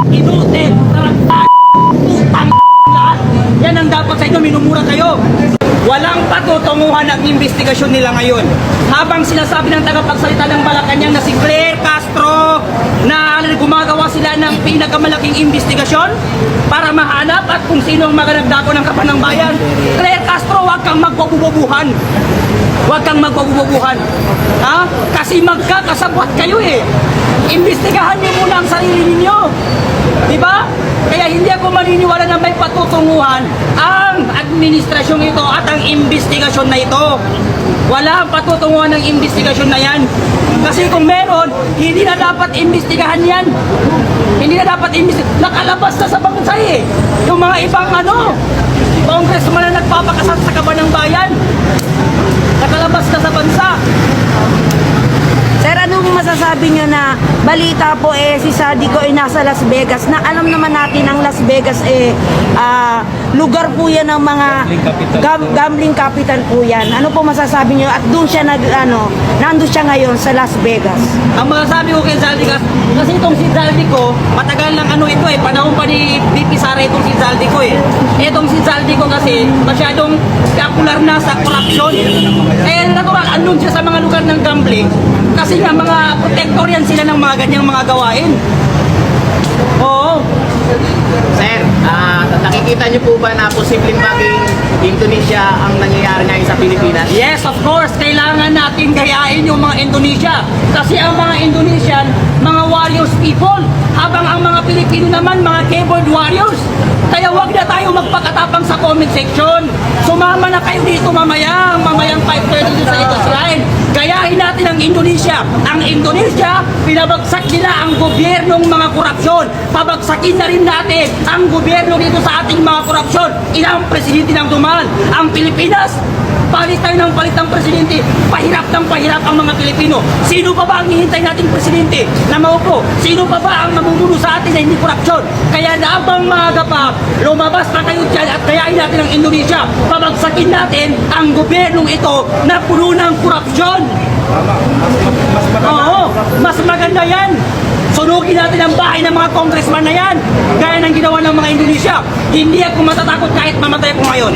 Inute, tarantad, putang. Yan ang dapat sa inyo, minumura kayo. Walang patutunguhan ang investigasyon nila ngayon. Habang sinasabi ng tagapagsalita ng Malacanang na si Claire Castro na gumagawa sila ng pinakamalaking investigasyon para mahanap at kung sino ang maganagdako ng kapan ng bayan. Claire Castro, huwag kang magpabububuhan. Huwag kang magpabububuhan. Ha? Kasi magkakasabwat kayo eh. Imbestigahan niyo muna ang sarili ninyo. Di ba? Kaya hindi ako maniniwala na may patutunguhan ang administrasyon ito at ang investigasyon na ito. Wala ang patutunguhan ng investigasyon na yan. Kasi kung meron, hindi na dapat imbestigahan yan. Hindi na dapat imbestigahan. Nakalabas na sa bansa eh. Yung mga ibang ano, congressman na nagpapakasal sa kaban ng bayan. Nakalabas na sa bansa. Sir, anong masasabi nyo na balita po eh si Sadico ay nasa Las Vegas na alam naman natin ang Las Vegas eh ah, lugar po yan ng mga gam- gambling capital po yan. Ano po masasabi nyo at doon siya nag ano, nandun siya ngayon sa Las Vegas. Ang masasabi ko kay Zaldi kas- kasi itong si Zaldi ko, matagal lang ano ito eh, panahon pa ni VP Sara itong si Zaldi ko eh. Itong si Zaldi ko kasi masyadong popular na sa corruption. Eh natural, andun siya sa mga lugar ng gambling kasi nga mga protector yan sila ng mga ganyang mga gawain. Oo. Sir, ah, nakikita niyo po ba na posibleng maging Indonesia ang nangyayari ngayon sa Pilipinas? Yes, of course, kailangan natin gayahin yung mga Indonesia. Kasi ang mga Indonesian, mga warriors people. Habang ang mga Pilipino naman, mga keyboard warriors. Kaya wag na tayo magpakatapang sa comment section. Sumama na kayo dito mamayang, mamayang 5.30 dito sa Ito Shrine. Natin ang Indonesia. Ang Indonesia, pinabagsak nila ang gobyernong mga korupsyon. Pabagsakin na rin natin ang gobyerno dito sa ating mga korupsyon. Ilang presidente ng dumaan. Ang Pilipinas, palit tayo ng palit ng presidente. Pahirap ng pahirap ang mga Pilipino. Sino pa ba ang hihintay nating presidente na maupo? Sino pa ba ang mamumuno sa atin na hindi korupsyon? Kaya naabang maaga pa, lumabas na kayo dyan at kayain natin ang Indonesia. Pabagsakin natin ang gobyernong ito na puno ng korupsyon. Oo, mas maganda yan. Natin ang bahay ng mga congressman na yan. Gaya ng ginawa ng mga Indonesia. Hindi ako matatakot kahit mamatay ako ngayon.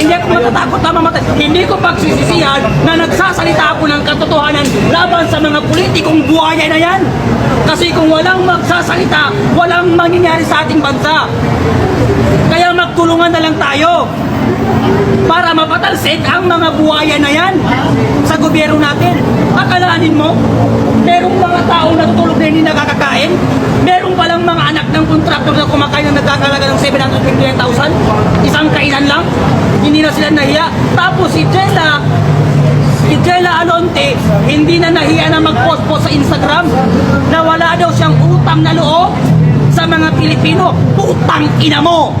Hindi ako matatakot na mamatay. Hindi ko pagsisisihan na nagsasalita ako ng katotohanan laban sa mga politikong buhaya na yan. Kasi kung walang magsasalita, walang mangyayari sa ating bansa. Kaya magtulungan na lang tayo para mapatalsik ang mga buhaya na yan sa gobyerno natin. Akalanin mo, merong mga tao na tutulog na hindi nakakakain, merong palang mga anak ng kontraktor na kumakain na nagkakalaga ng 759,000, isang kainan lang, hindi na sila nahiya. Tapos si Jella, si Jella Alonte, hindi na nahiya na mag-post-post sa Instagram na wala daw siyang utang na loob sa mga Pilipino. Putang ina mo!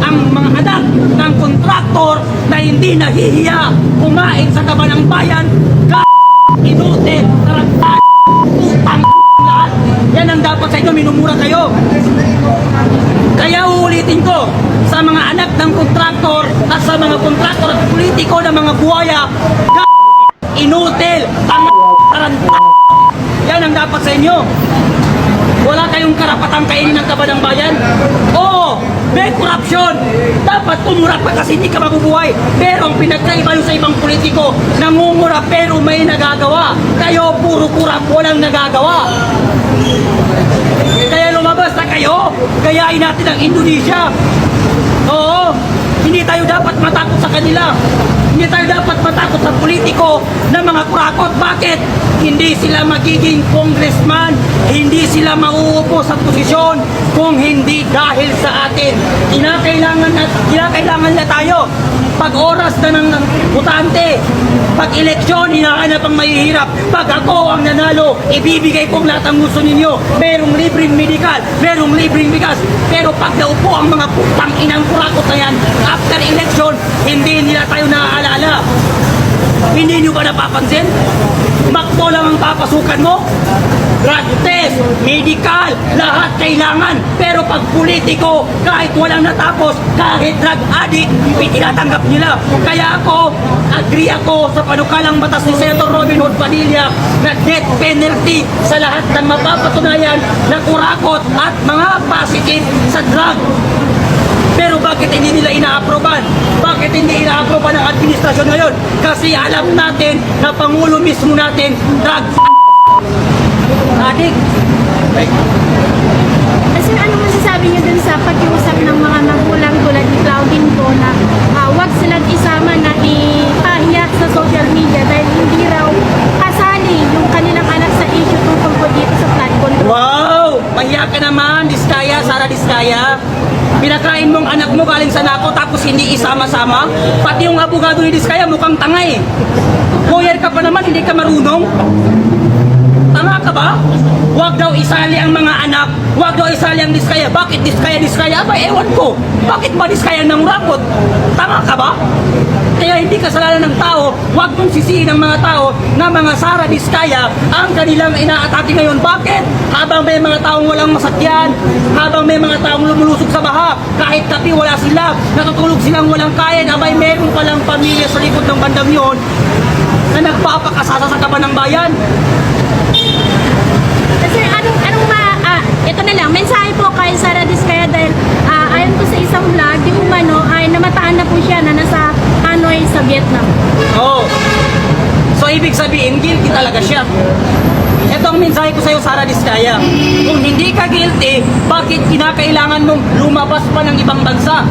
Ang mga anak ng kontraktor na hindi nahihiya kumain sa kaba ng bayan, ka inute, tarantad, putang lahat. Yan ang dapat sa inyo, minumura kayo. Kaya uulitin ko sa mga anak ng kontraktor at sa mga kontraktor at politiko ng mga buhaya, ka inutil, tang tarantad. Yan ang dapat sa inyo. Wala kayong karapatang kainin ng kaba ng bayan? Oo, may korupsyon. Dapat tumura pa kasi hindi ka mabubuhay. Pero ang pinagkaiba sa ibang politiko, nangungura pero may nagagawa. Kayo puro kurap, walang nagagawa. Kaya lumabas na kayo, gayain natin ang Indonesia. Oo, hindi tayo dapat matakot sa kanila. Hindi tayo dapat matakot sa politiko na mga kurakot. Bakit? Hindi sila magiging congressman. Hindi sila mauupo sa posisyon kung hindi dahil sa atin. Kinakailangan na, kinakailangan na tayo. Pag oras na ng butante, pag eleksyon, hinahanap ang mahihirap. Pag ako ang nanalo, ibibigay kong lahat ang gusto ninyo. Merong libreng medical, merong libreng bigas. Pero pag naupo ang mga putang inang kurakot na yan, after election, hindi nila tayo naaalala. Hindi nyo ba napapansin? Makto lang ang papasukan mo? drug test, medical, lahat kailangan. Pero pag politiko, kahit walang natapos, kahit drug addict, itinatanggap nila. Kaya ako, agree ako sa panukalang batas ni Senator Robin Hood Padilla na death penalty sa lahat ng mapapatunayan na kurakot at mga positive sa drug. Pero bakit hindi nila inaaproban? Bakit hindi inaaproban ng administrasyon ngayon? Kasi alam natin na Pangulo mismo natin, drug addict. Sir, ano masasabi niyo dun sa pag-iusap ng mga magulang tulad ni Claudine po na ah, wag silang isama na ipahiya sa social media dahil hindi raw kasali yung kanilang anak sa issue tungkol po dito sa flood control. Wow! Mahiya ka naman, Diskaya, Sara Diskaya. Pinakain mong anak mo galing sa nako tapos hindi isama-sama. Pati yung abogado ni Diskaya mukhang tanga eh. Lawyer ka pa naman, hindi ka marunong. Tanga ka ba? Huwag daw isali ang mga anak. Huwag daw isali ang diskaya. Bakit diskaya, diskaya? Aba, ewan ko. Bakit ba diskaya ng rakot? Tanga ka ba? Kaya hindi kasalanan ng tao, huwag mong sisihin ng mga tao na mga Sara Diskaya ang kanilang inaatake ngayon. Bakit? Habang may mga taong walang masakyan, habang may mga taong lumulusog sa baha, kahit kapi wala sila, natutulog silang walang kain, abay meron palang pamilya sa likod ng bandang yon na nagpapakasasa sa kaban ng bayan. Sir, anong, anong ma... ah, ito na lang, mensahe po kay Sara Diskaya dahil ah, ayon po sa isang vlog, di umano ay namataan na po siya na nasa Hanoi sa Vietnam. Oo. So, ibig sabihin, guilty talaga siya. Ito ang mensahe ko sa'yo, Sara Diskaya. Kung hindi ka guilty, bakit kinakailangan mong lumabas pa ng ibang bansa?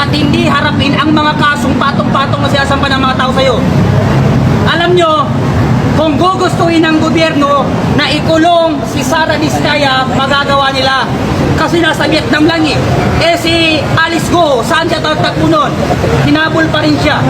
At hindi harapin ang mga kasong patong-patong na sinasampa ng mga tao sa'yo. Alam nyo, kung gugustuhin ng gobyerno na ikulong si Sara Diskaya, magagawa nila. Kasi nasa Vietnam lang eh. Eh si Alice Go, saan siya tatagpo nun? Hinabol pa rin siya.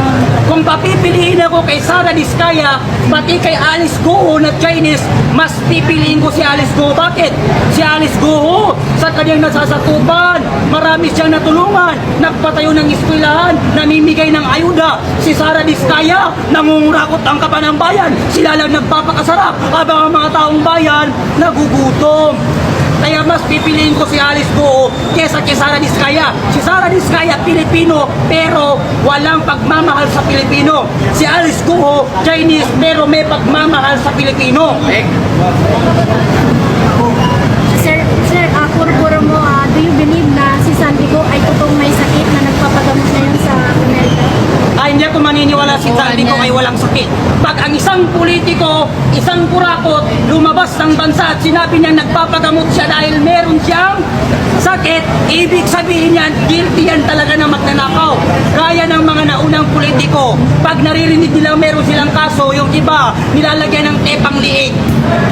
Kung papipiliin ako kay Sara Diskaya, pati kay Alice Go na Chinese, mas pipiliin ko si Alice Go. Bakit? Si Alice Go, sa kanyang nasasakupan, marami siyang natulungan, nagpatayo ng eskwelahan, namimigay ng ayuda. Si Sara Diskaya, nangungurakot ang kapan ng bayan. Sila lang nagpapakasarap, habang ang mga taong bayan, nagugutom. Kaya mas pipiliin ko si Alice Goo kesa kay Sara Diskaya. Si Sara Diskaya, Pilipino, pero walang pagmamahal sa Pilipino. Si Alice Goo, Chinese, pero may pagmamahal sa Pilipino. Eh, Sir, sir, uh, puro-puro mo, ah, do you believe na si Sandigo ay totoong may sakit na nagpapagamot ngayon sa Amerika? Ay, hindi ako maniniwala si Saldi ko ay walang sakit. Pag ang isang politiko, isang kurakot, lumabas ng bansa at sinabi niya nagpapagamot siya dahil meron siyang sakit, ibig sabihin yan, guilty yan talaga na magnanakaw. Gaya ng mga naunang politiko, pag naririnig nila meron silang kaso, yung iba, nilalagyan ng tepang liig.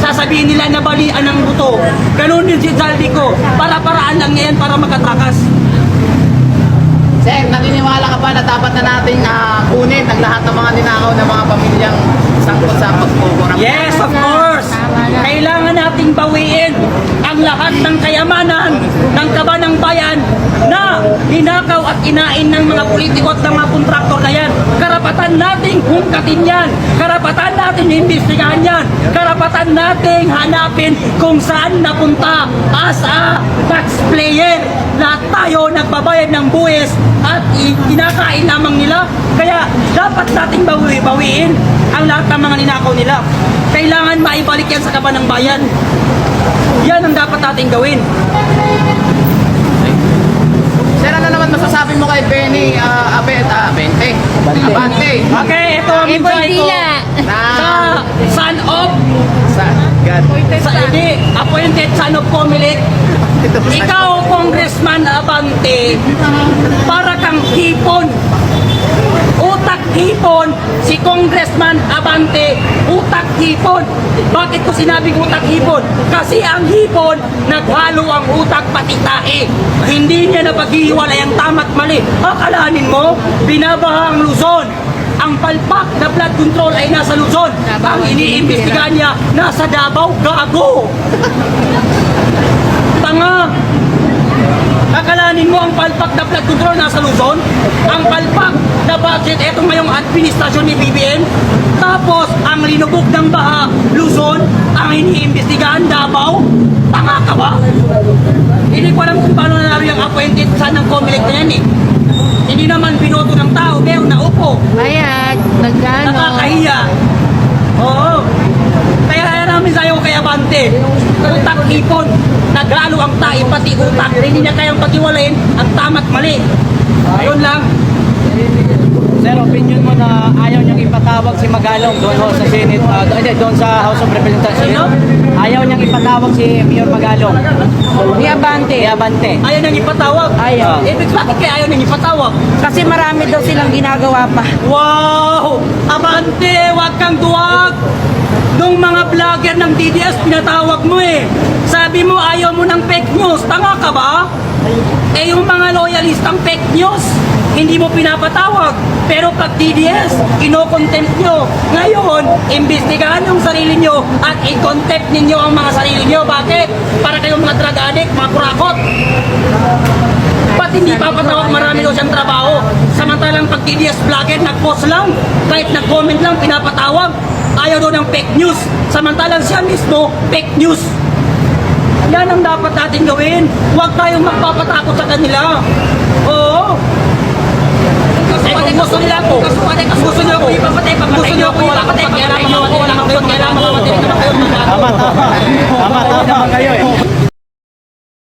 Sasabihin nila na balian ng buto. Ganun din si Saldi ko. Para-paraan lang yan para makatakas. Sir, naniniwala ka ba na dapat na nating ah, kunin ang lahat ng mga ninakaw ng mga pamilyang sangkot sa pagkukurap? Yes, of course. Kailangan nating bawiin ang lahat ng kayamanan ng kaba ng bayan na hinakaw at inain ng mga politiko at ng mga kontraktor na yan. Karapatan nating hungkatin yan. Karapatan nating imbestigahan yan. Karapatan nating hanapin kung saan napunta as a taxpayer. Lahat tayo nagbabayad ng buwis at kinakain lamang nila. Kaya dapat nating bawi bawiin ang lahat ng mga ninakaw nila. Kailangan maibalik yan sa kaban ng bayan. Yan ang dapat nating gawin. Sir, ano naman masasabi mo kay Benny uh, Abet, ah, Abente? Abante. Okay, ito ang mensahe ko. Sa son of, God. sa, hindi, appointed son of Comelec, ikaw, Congressman Abante, para kang hipon. Utak hipon, si Congressman Abante, utak hipon. Bakit ko sinabing utak hipon? Kasi ang hipon, naghalo ang utak pati tae. Hindi niya napaghihiwalay ang tama't mali. Akalanin mo, binabaha ang Luzon. Ang palpak na blood control ay nasa Luzon. Ang iniimbestigahan niya, nasa Davao, gago. Tanga! Akalanin mo ang palpak na blood control nasa Luzon? Ang palpak na budget, eto ngayong administrasyon ni BBM. Tapos, ang linubog ng baha, Luzon, ang iniimbestigahan Davao. Tanga ka ba? Hindi ko alam kung paano nanalo yung appointed sa ng Comelec na yan eh. Hindi naman binoto ng tao, pero naupo. Bayad, nagano. Nakakahiya. Oo. Kaya kaya namin sa'yo kay Abante. Utak ipon. Naglalo ang tayo pati utak. Hindi niya kayang paghiwalayin ang tama't mali. Ayun lang. Sir, opinion mo na ayaw niyang ipatawag si Magalong doon ho sa Senate, uh, hindi, doon sa House of Representatives. Sino? Ayaw niyang ipatawag si Mayor Magalong. Ni Abante. Kaya Bante. Ayaw niyang ipatawag. Ayaw. Eh, bakit kaya ayaw niyang ipatawag? Kasi marami daw silang ginagawa pa. Wow! Abante, wag kang duwag! Nung mga vlogger ng DDS, pinatawag mo eh. Sabi mo, ayaw mo ng fake news. Tanga ka ba? Eh, yung mga loyalistang fake news, hindi mo pinapatawag. Pero pag DDS, kinokontempt nyo. Ngayon, imbestigahan yung sarili nyo at i-contempt ninyo ang mga sarili nyo. Bakit? Para kayong mga drug addict, mga kurakot. Ba't hindi papatawag marami daw siyang trabaho? Samantalang pag TDS vlogger, nag-post lang, kahit nag-comment lang, pinapatawag. Ayaw daw ng fake news. Samantalang siya mismo, fake news. Yan ang dapat natin gawin. Huwag tayong magpapatakot sa kanila. Oo. Eh, kung gusto nila po, kung gusto nila po ipapatay, gusto nila po ipapatay, kailangan ako, wala kang kailangan mo mamamatay naman kayo. Tama, tama. Tama, tama naman kayo eh.